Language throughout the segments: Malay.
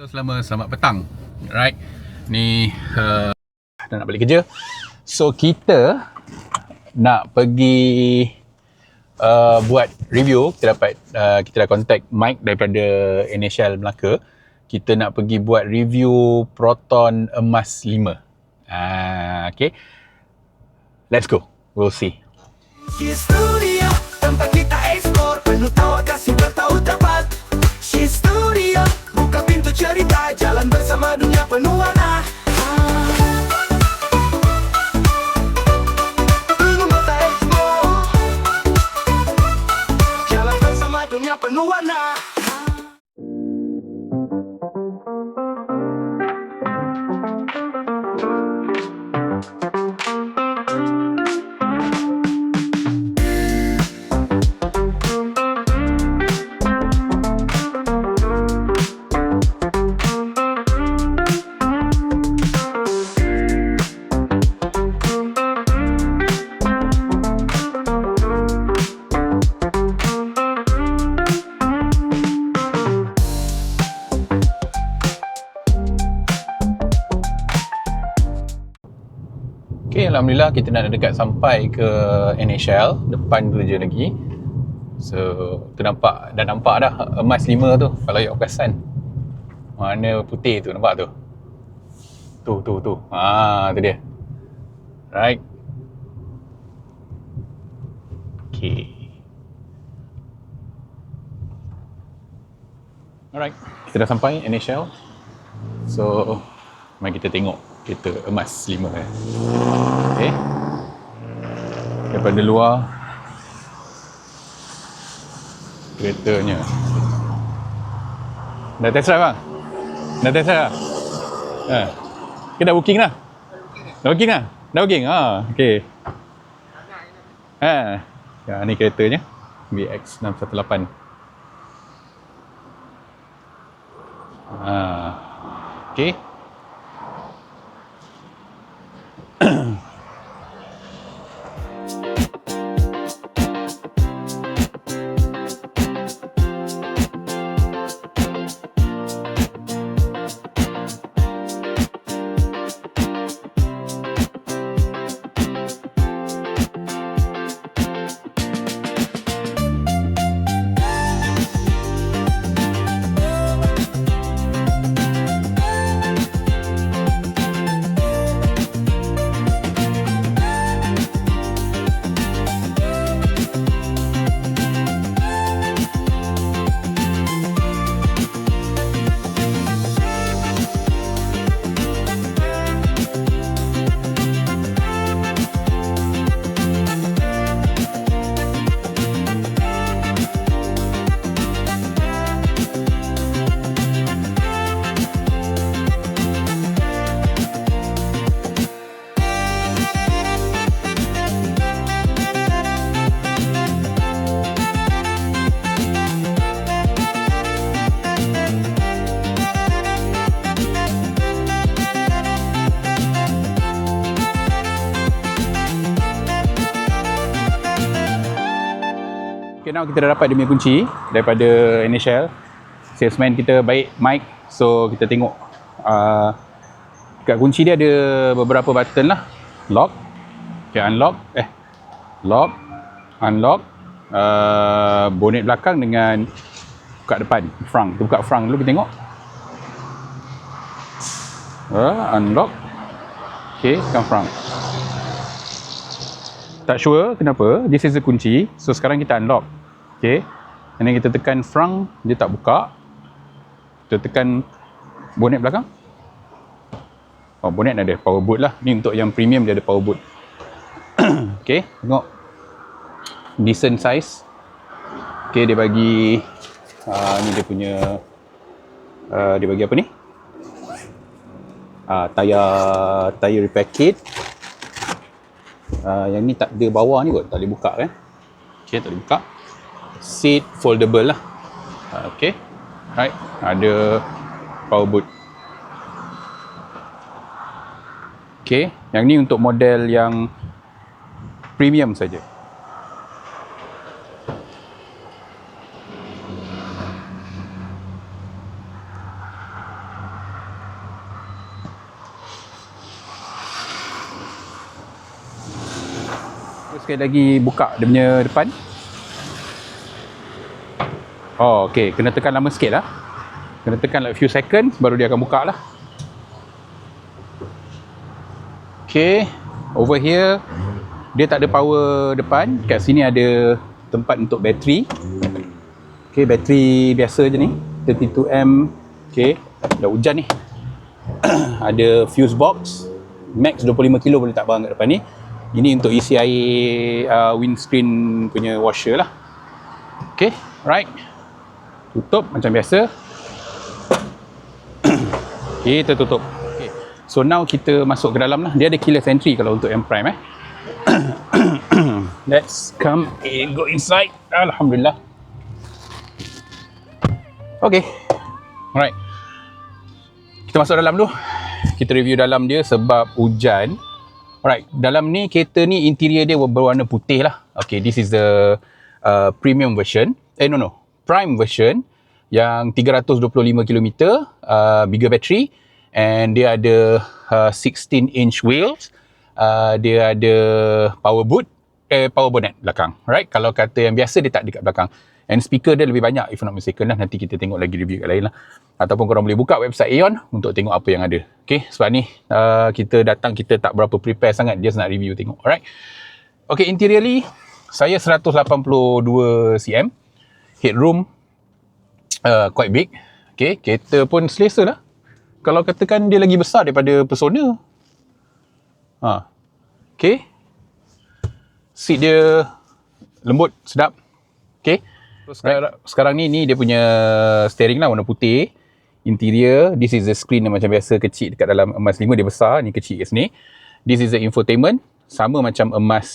Hello, selamat selamat petang. Right. Ni uh, dah nak balik kerja. So kita nak pergi uh, buat review. Kita dapat uh, kita dah contact Mike daripada Initial Melaka. Kita nak pergi buat review Proton Emas 5. Ah, okay. Let's go. We'll see. Studio Tempat kita explore Penuh tawa cerita Jalan bersama dunia penuh warna. Ingin kita explore Jalan bersama dunia penuh warna Alhamdulillah kita nak dekat sampai ke NHL Depan tu je lagi. So, tu nampak, dah nampak dah emas lima tu Kalau you perasan. Mana putih tu, nampak tu? Tu, tu, tu. Haa, tu dia. Right. Okay. Alright, kita dah sampai NHL So, mari kita tengok kereta emas lima eh. Okay. Daripada luar keretanya. Dah test drive bang? Dah test drive dah? Ha. Kita dah booking dah? Dah booking dah? Dah booking? Ha, okay. Ha. Ya, ni keretanya. VX618. Ha. Okay. Now kita dah dapat dia punya kunci daripada initial. Salesman kita baik, Mike. So, kita tengok. Uh, kat kunci dia ada beberapa button lah. Lock. Okay, unlock. Eh, lock. Unlock. Uh, bonnet belakang dengan buka depan. Front. Kita buka front dulu, kita tengok. Uh, unlock. Okay, tekan front. Tak sure kenapa. This is the kunci. So sekarang kita unlock. And then kita tekan front, dia tak buka. Kita tekan bonnet belakang. Oh, bonnet ada power boot lah. Ni untuk yang premium dia ada power boot. okay, tengok. Decent size. Okay, dia bagi uh, ni dia punya uh, dia bagi apa ni? Uh, tayar tayar repair kit uh, yang ni tak ada bawah ni kot tak boleh buka kan ok tak boleh buka seat foldable lah. Okay. Right. Ada power boot. Okay. Yang ni untuk model yang premium saja. Sekali lagi buka dia punya depan. Oh, okay. Kena tekan lama sikit lah. Kena tekan like few seconds baru dia akan buka lah. Okay. Over here, dia tak ada power depan. Kat sini ada tempat untuk bateri. Okay, bateri biasa je ni. 32M. Okay. Dah hujan ni. ada fuse box. Max 25 kilo boleh tak barang kat depan ni. Ini untuk isi air uh, windscreen punya washer lah. Okay, right. Tutup macam biasa. kita tutup. Okay. So now kita masuk ke dalam lah. Dia ada keyless entry kalau untuk M Prime eh. Let's come and go inside. Alhamdulillah. Okay. Alright. Kita masuk dalam dulu. Kita review dalam dia sebab hujan. Alright, dalam ni kereta ni interior dia berwarna putih lah. Okay, this is the uh, premium version. Eh, no, no. Prime version yang 325km, uh, bigger battery and dia ada uh, 16 inch wheels. Uh, dia ada power boot, eh, power bonnet belakang. Right, kalau kata yang biasa dia tak dekat belakang. And speaker dia lebih banyak if not mistaken lah. Nanti kita tengok lagi review kat lain lah. Ataupun korang boleh buka website Aeon untuk tengok apa yang ada. Okay, sebab ni uh, kita datang kita tak berapa prepare sangat. Just nak review tengok. Alright. Okay, interiorly saya 182 cm. Headroom uh, quite big. Okay, kereta pun selesa lah. Kalau katakan dia lagi besar daripada Persona. Ha. Okay. Seat dia lembut, sedap. Okay. Sekarang, sekarang ni ni dia punya steering lah warna putih. Interior, this is the screen yang macam biasa kecil dekat dalam emas 5 dia besar, ni kecil kat sini. This is the infotainment, sama macam emas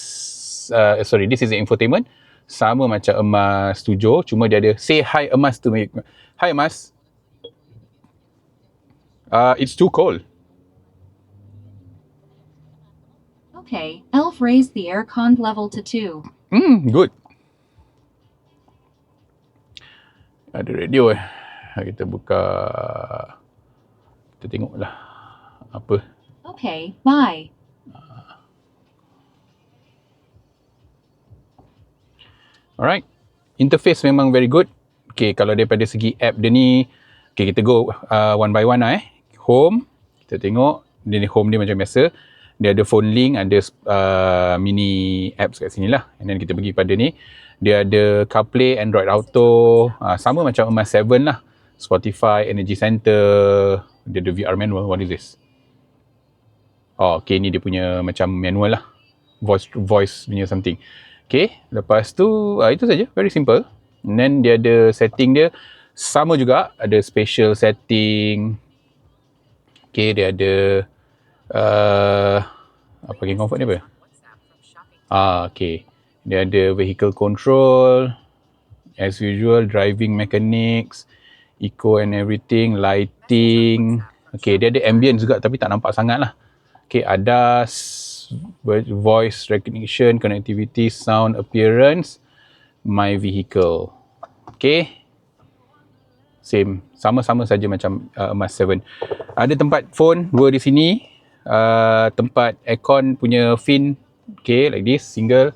uh, sorry, this is the infotainment. Sama macam emas 7, cuma dia ada say hi emas tu. Hi emas. Uh, it's too cold. Okay, Elf raised the aircon level to 2. Hmm, good. ada radio eh. Kita buka kita tengoklah apa. Okay, bye. Alright. Interface memang very good. Okay, kalau daripada segi app dia ni, okay, kita go uh, one by one lah eh. Home, kita tengok. Dia ni home dia macam biasa. Dia ada phone link, ada uh, mini apps kat sini lah. And then kita pergi pada ni dia ada CarPlay, Android Auto, uh, sama macam Emas 7 lah. Spotify, Energy Center, dia ada VR manual. What is this? Oh, okay, ni dia punya macam manual lah. Voice voice punya something. Okay, lepas tu, uh, itu saja. Very simple. And then dia ada setting dia. Sama juga, ada special setting. Okay, dia ada uh, apa game comfort ni apa? Ah, okay. Dia ada vehicle control, as usual, driving mechanics, eco and everything, lighting. Okay, dia ada ambient juga tapi tak nampak sangat lah. Okay, ada voice recognition, connectivity, sound, appearance, my vehicle. Okay. Same. Sama-sama saja macam uh, Emas 7. Ada tempat phone, dua di sini. Uh, tempat aircon punya fin. Okay, like this, single.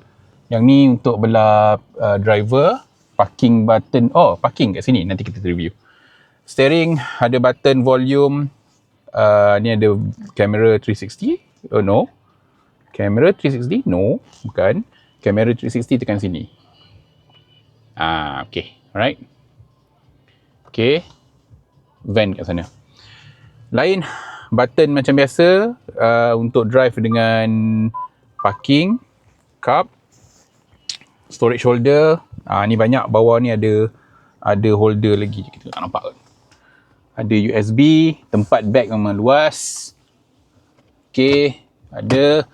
Yang ni untuk belah uh, driver, parking button. Oh, parking kat sini. Nanti kita review. Steering ada button volume. Uh, ni ada kamera 360. Oh no. Kamera 360? No, bukan. Kamera 360 tekan sini. Ah, okay. Alright. Okay. Van kat sana. Lain button macam biasa uh, untuk drive dengan parking, cup, storage holder. Ah ni banyak bawah ni ada ada holder lagi kita tak nampak kan. Ada USB, tempat bag memang luas. Okey, ada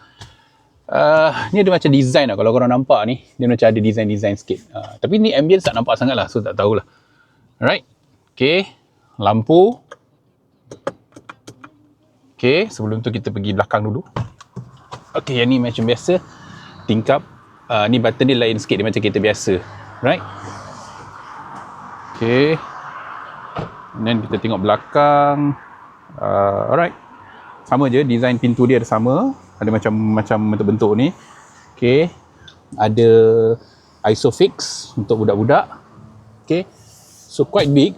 uh, ni ada macam design lah kalau korang nampak ni. Dia macam ada design-design sikit. Uh, tapi ni ambience tak nampak sangat lah so tak tahulah. Alright. Okey, lampu. Okey, sebelum tu kita pergi belakang dulu. Okey, yang ni macam biasa. Tingkap uh, ni button dia lain sikit dia macam kereta biasa right okay And then kita tengok belakang uh, alright sama je design pintu dia ada sama ada macam macam bentuk-bentuk ni. Okay. Ada isofix untuk budak-budak. Okay. So quite big.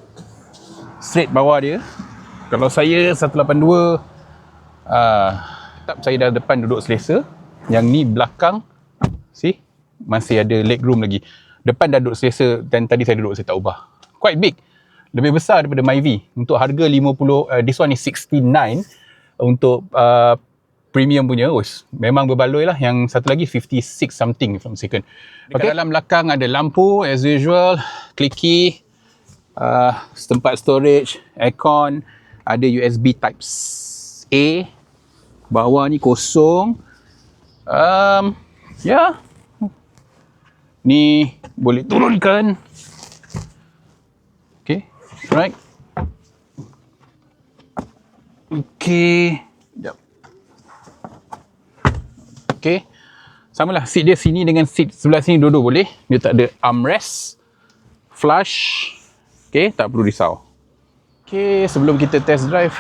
Straight bawah dia. Kalau saya 182 uh, tak saya dah depan duduk selesa. Yang ni belakang see masih ada leg room lagi. Depan dah duduk selesa dan tadi saya duduk saya tak ubah. Quite big. Lebih besar daripada Myvi untuk harga 50 uh, this one is 69 untuk uh, premium punya oh, memang berbaloi lah. Yang satu lagi 56 something from second Dekat dalam belakang ada lampu as usual clicky uh, tempat storage aircon ada USB type A bawah ni kosong. Um, ya. Yeah. ni boleh turunkan. Okay right. Okay Okay. Sama lah. Seat dia sini dengan seat sebelah sini dua-dua boleh. Dia tak ada armrest. Flush. Okay. Tak perlu risau. Okay. Sebelum kita test drive.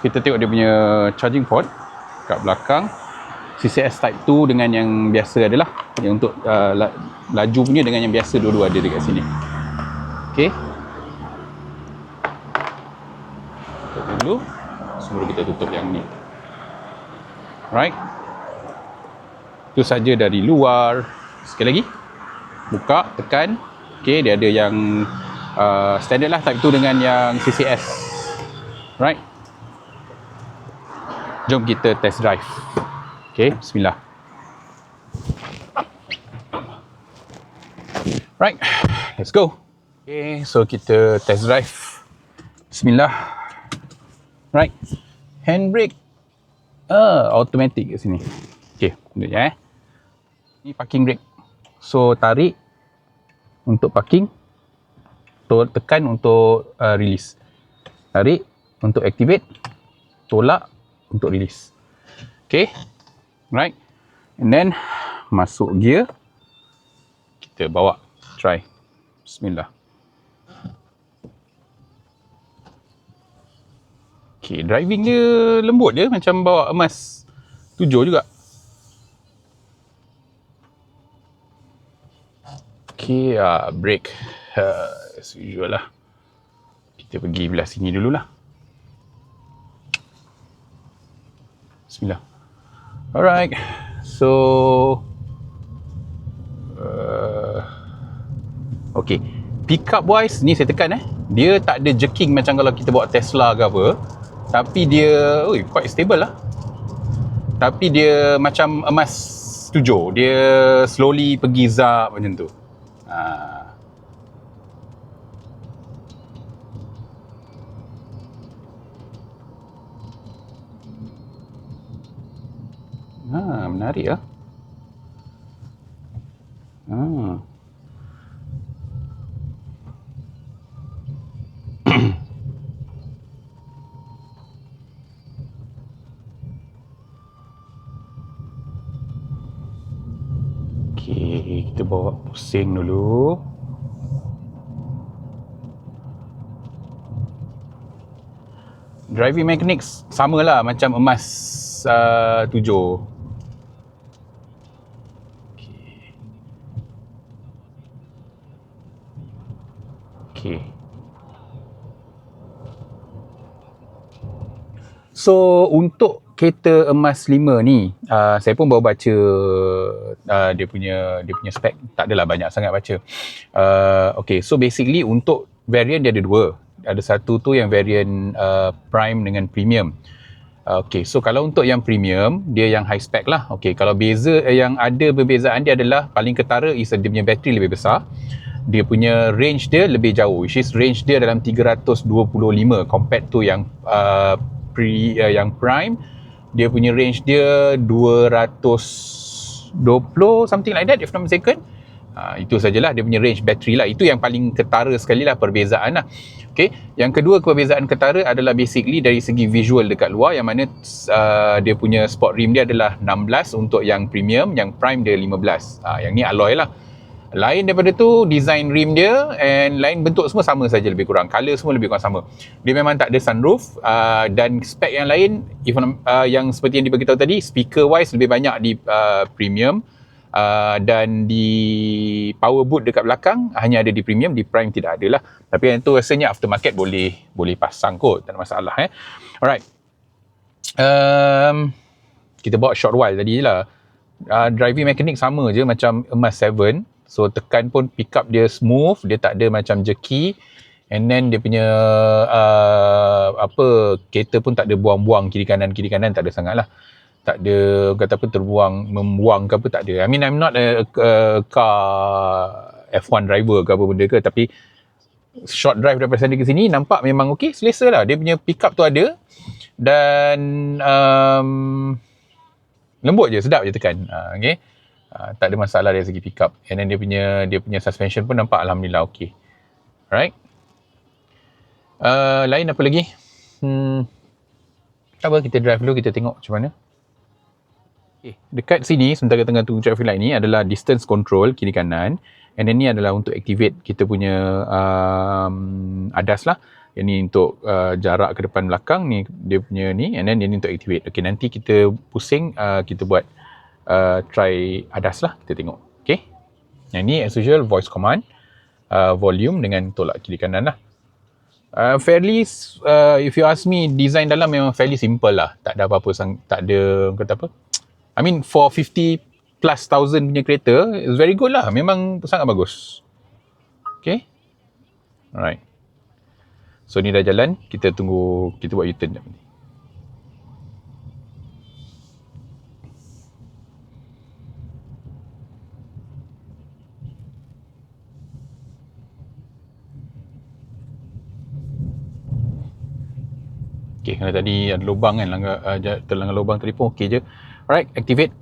Kita tengok dia punya charging port. Kat belakang. CCS Type 2 dengan yang biasa adalah. Yang untuk uh, laju punya dengan yang biasa dua-dua ada dekat sini. Okay. Tutup dulu. Sebelum kita tutup yang ni. Right. Itu saja dari luar. Sekali lagi. Buka, tekan. Okay, dia ada yang uh, standard lah type 2 dengan yang CCS. Right. Jom kita test drive. Okay, bismillah. Right, let's go. Okay, so kita test drive. Bismillah. Right. Handbrake. Ah, automatic kat sini. Okay, tunjuk eh. Ni parking brake. So, tarik untuk parking. Tekan untuk uh, release. Tarik untuk activate. Tolak untuk release. Okay. Right. And then, masuk gear. Kita bawa. Try. Bismillah. Okay, driving dia lembut dia macam bawa emas tujuh juga. Okay, uh, brake uh, as usual lah. Kita pergi belah sini dululah. Bismillah. Alright, so uh, okay, pick up wise ni saya tekan eh. Dia tak ada jerking macam kalau kita bawa Tesla ke apa. Tapi dia ui, quite stable lah. Tapi dia macam emas tujuh. Dia slowly pergi zap macam tu. Ha. Ha, menarik lah. Ha. Okey, kita bawa pusing dulu. Driving mechanics samalah macam emas uh, tujuh. Okey. Okey. So untuk kereta emas 5 ni uh, saya pun baru baca uh, dia punya dia punya spek tak adalah banyak sangat baca. Uh, okay so basically untuk variant dia ada dua. Ada satu tu yang variant uh, prime dengan premium. Uh, okay so kalau untuk yang premium dia yang high spec lah. Okay kalau beza eh, yang ada perbezaan dia adalah paling ketara is dia punya bateri lebih besar. Dia punya range dia lebih jauh which is range dia dalam 325 compared to yang uh, pre uh, yang prime dia punya range dia 220 something like that if not mistaken. Uh, itu sajalah dia punya range battery lah. Itu yang paling ketara sekali lah perbezaan lah. Okay. yang kedua perbezaan ketara adalah basically dari segi visual dekat luar yang mana uh, dia punya sport rim dia adalah 16 untuk yang premium yang prime dia 15 uh, yang ni alloy lah lain daripada tu design rim dia and lain bentuk semua sama saja lebih kurang. Color semua lebih kurang sama. Dia memang tak ada sunroof uh, dan spek yang lain even uh, yang seperti yang diberitahu tadi speaker wise lebih banyak di uh, premium. Uh, dan di power boot dekat belakang hanya ada di premium di prime tidak ada lah. Tapi yang tu rasanya aftermarket boleh boleh pasang kot tak ada masalah eh. Alright. Um, kita bawa short while tadi lah. Uh, driving mechanic sama je macam Emas 7 so tekan pun pick up dia smooth dia tak ada macam jerky. And then dia punya uh, apa kereta pun tak ada buang-buang kiri kanan kiri kanan tak ada sangat lah. Tak ada kata apa terbuang membuang ke apa tak ada. I mean I'm not a, a car F1 driver ke apa benda ke tapi short drive daripada sana ke sini nampak memang okey selesa lah. Dia punya pick up tu ada dan um, lembut je sedap je tekan. Uh, okay uh, tak ada masalah dari segi pick up. And then dia punya dia punya suspension pun nampak alhamdulillah okey alright. Uh, lain apa lagi? Hmm tak apa kita drive dulu kita tengok macam mana. Okay. Dekat sini sementara tengah tunggu traffic light ni adalah distance control kiri kanan. And then ni adalah untuk activate kita punya um, ADAS lah. Yang ni untuk uh, jarak ke depan belakang ni dia punya ni. And then yang ni untuk activate. Okay nanti kita pusing uh, kita buat uh, try ADAS lah kita tengok. Okay? Yang ni as usual voice command uh, volume dengan tolak kiri kanan lah. Uh, fairly uh, if you ask me design dalam memang fairly simple lah. Tak ada apa-apa sang, tak ada kata apa. I mean for 50 plus thousand punya kereta it's very good lah. Memang sangat bagus. Okay? Alright. So ni dah jalan. Kita tunggu kita buat U-turn. jap ni Okay, kalau tadi ada lubang kan, langgar, uh, terlanggar lubang tadi pun okey je. Alright, activate.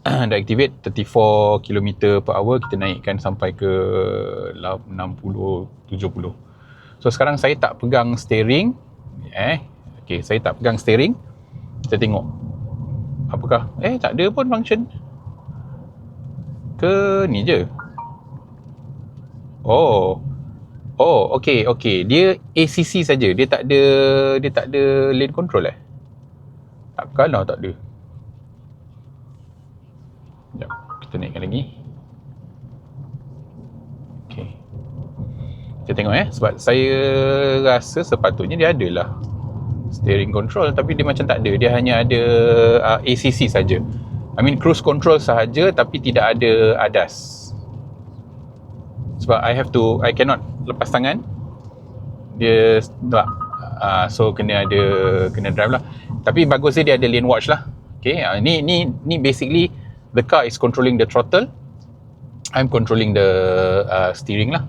Dah activate 34 km per hour, kita naikkan sampai ke 60, 70. So sekarang saya tak pegang steering. Eh, okay, saya tak pegang steering. Kita tengok. Apakah? Eh, tak ada pun function. Ke ni je. Oh, Oh, okey, okey. Dia ACC saja. Dia tak ada dia tak ada lane control eh? Takkanlah tak ada. Sekejap, kita naikkan lagi. Okey. Kita tengok eh sebab saya rasa sepatutnya dia ada lah steering control tapi dia macam tak ada. Dia hanya ada uh, ACC saja. I mean cruise control sahaja tapi tidak ada ADAS sebab I have to I cannot lepas tangan dia tak uh, so kena ada kena drive lah tapi bagus dia ada lane watch lah okay uh, ni ni ni basically the car is controlling the throttle I'm controlling the uh, steering lah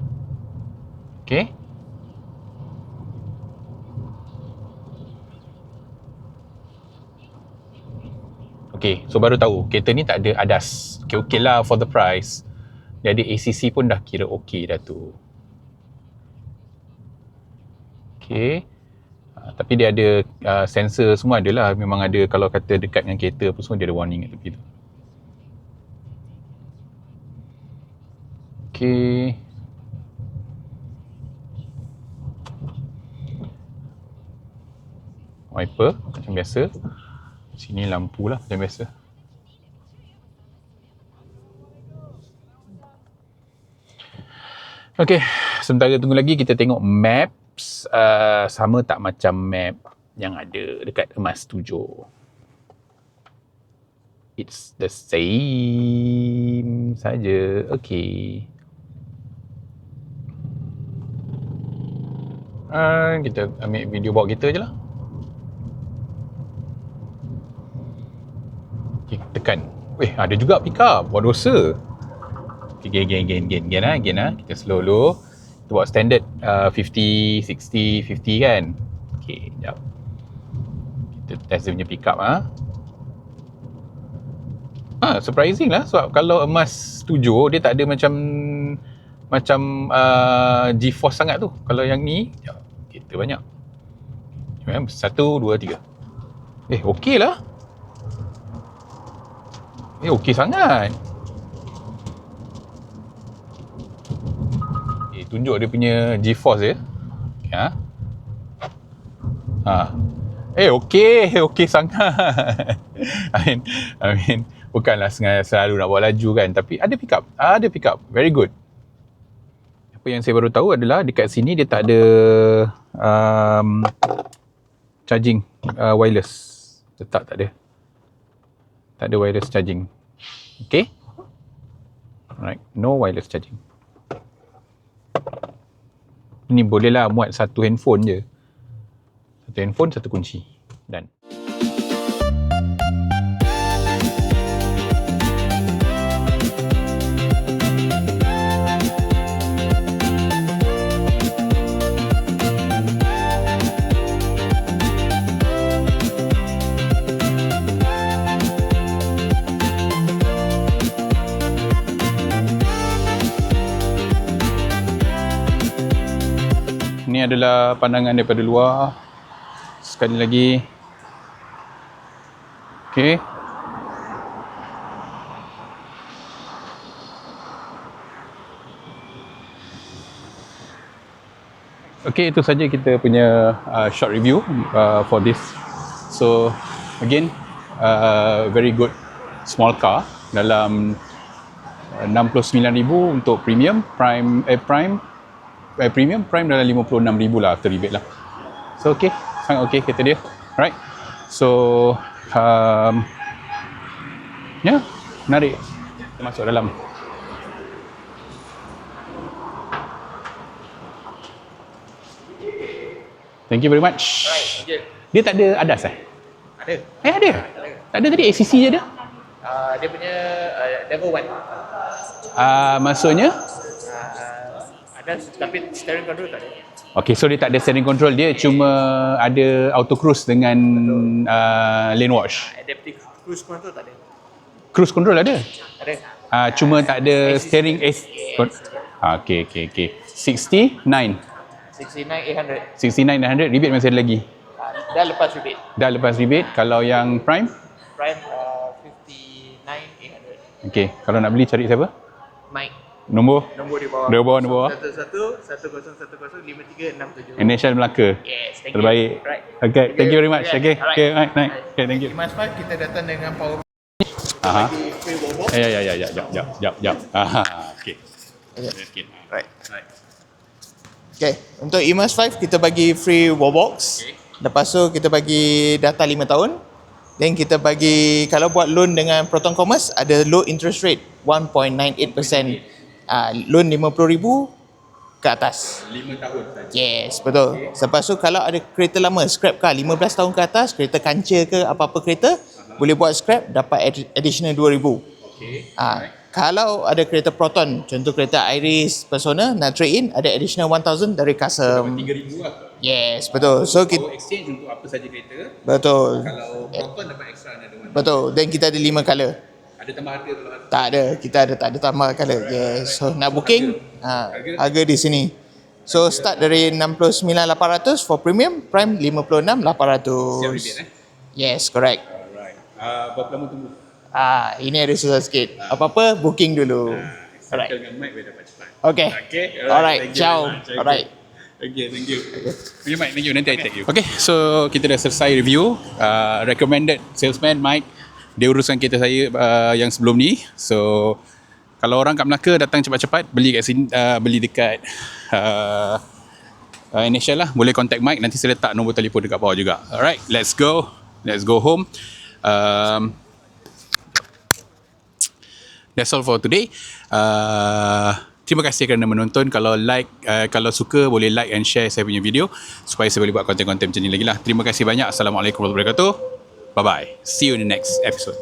okay Okay, so baru tahu kereta ni tak ada ADAS. Okay, okay lah for the price. Ada ACC pun dah kira okey dah tu. Okay. Uh, tapi dia ada uh, sensor semua ada lah. Memang ada kalau kata dekat dengan kereta apa semua dia ada warning kat tepi tu. Okay. Wiper macam biasa. Sini lampu lah macam biasa. Okay, sementara tunggu lagi kita tengok maps uh, sama tak macam map yang ada dekat emas 7. It's the same saja. Okay. Uh, kita ambil video bawa kita je lah. Okay, tekan. Weh, ada juga pick up. Buat dosa. Okay, gain, gain, gain, gain, gain, lah, gain lah. Kita slow dulu. Kita buat standard uh, 50, 60, 50 kan. Okay, sekejap. Kita test dia punya pick up ah. Ha. ha, surprising lah sebab kalau emas 7 dia tak ada macam macam uh, G-Force sangat tu. Kalau yang ni, ya, kita banyak. Satu, dua, tiga. Eh, okey lah. Eh, okey sangat. Tunjuk dia punya GeForce dia. Ya. Ha. Eh okey, okey sangat. I mean, I mean bukanlah selalu nak bawa laju kan tapi ada pick up. Ada pick up. Very good. Apa yang saya baru tahu adalah dekat sini dia tak ada um, charging uh, wireless. Letak tak ada. Tak ada wireless charging. Okay alright. No wireless charging ni bolehlah muat satu handphone je. Satu handphone satu kunci. Dan adalah pandangan daripada luar. Sekali lagi. Okey. Okey, itu saja kita punya uh, short review uh, for this. So, again, uh, very good small car dalam uh, 69,000 untuk premium, prime eh prime eh, premium prime dalam 56,000 lah after rebate lah. So okay. Sangat okay kereta dia. Alright. So um, ya. Yeah, menarik. Kita masuk dalam. Thank you very much. Dia tak ada adas eh? Ada. eh ada? Tak ada. Tadi ACC je ada Uh, dia punya uh, level 1. uh, maksudnya Uh, ada tapi steering control tak ada. Okay, so dia tak ada steering control, dia cuma ada auto cruise dengan uh, lane watch. Adaptive cruise control tak ada. Cruise control ada. Ada. Uh, cuma tak ada steering S. Ah, okay, okay, okay. 69. 69 800. 69 100 rebate masih ada lagi. Uh, dah lepas rebate. Dah lepas rebate kalau yang prime. Prime uh, 59 800. Okay, kalau nak beli cari siapa? Mike. Nombor Nombor di bawah. Di bawah, di bawah. 11 1010 5367. Initial Melaka. Yes, thank Terbaik. you. Right. Okay, thank you very much. Yeah, Okay, alright. okay, right, right. Okay, thank you. Imas 5 kita datang dengan power Aha. bagi free bobo. Ya, ya, ya, ya, jap, jap, jap, jap. Aha, okay. Okay. Right. Right. Okay, untuk Imas 5 kita bagi free wallbox. Okay. Lepas tu kita bagi data 5 tahun. Then kita bagi kalau buat loan dengan Proton Commerce ada low interest rate 1.98%. Uh, loan 50,000 ke atas. 5 tahun saja. Yes, betul. Okay. Lepas tu kalau ada kereta lama scrap car 15 tahun ke atas, kereta kancil ke apa-apa kereta, boleh buat scrap dapat ad- additional 2000. Okay. Ah, kalau ada kereta Proton, contoh kereta Iris Persona nak trade in ada additional 1000 dari custom. 3000 lah. Yes, betul. So kita Power exchange untuk apa saja kereta. betul. Kalau Proton dapat extra another one. Betul. Dan kita ada lima color. Ada tambah harga kalau ada. Tak ada. Kita ada tak ada tambah color. Yes. So nak booking, ha, harga di sini. So start dari 69,800 for premium, prime 56,800. Siap rebate eh? Yes, correct. Alright. Uh, berapa lama tunggu? Ah, ini ada susah sikit. Apa-apa booking dulu. Alright. Settle dengan Mike boleh dapat cepat. Okay. Okay. Alright. You Ciao. Okay. Alright. Okay, thank you. Okay, Mike, thank you. Nanti I tag you. Okay, so kita dah selesai review. Uh, recommended salesman Mike. Dia uruskan kereta saya uh, yang sebelum ni. So, kalau orang kat Melaka datang cepat-cepat, beli kat sini, uh, beli dekat uh, uh, initial lah. Boleh contact Mike. Nanti saya letak nombor telefon dekat bawah juga. Alright, let's go. Let's go home. Um, That's all for today. Uh, terima kasih kerana menonton. Kalau like, uh, kalau suka boleh like and share saya punya video supaya saya boleh buat konten-konten macam ni lagi lah. Terima kasih banyak. Assalamualaikum warahmatullahi wabarakatuh. Bye bye. See you in the next episode.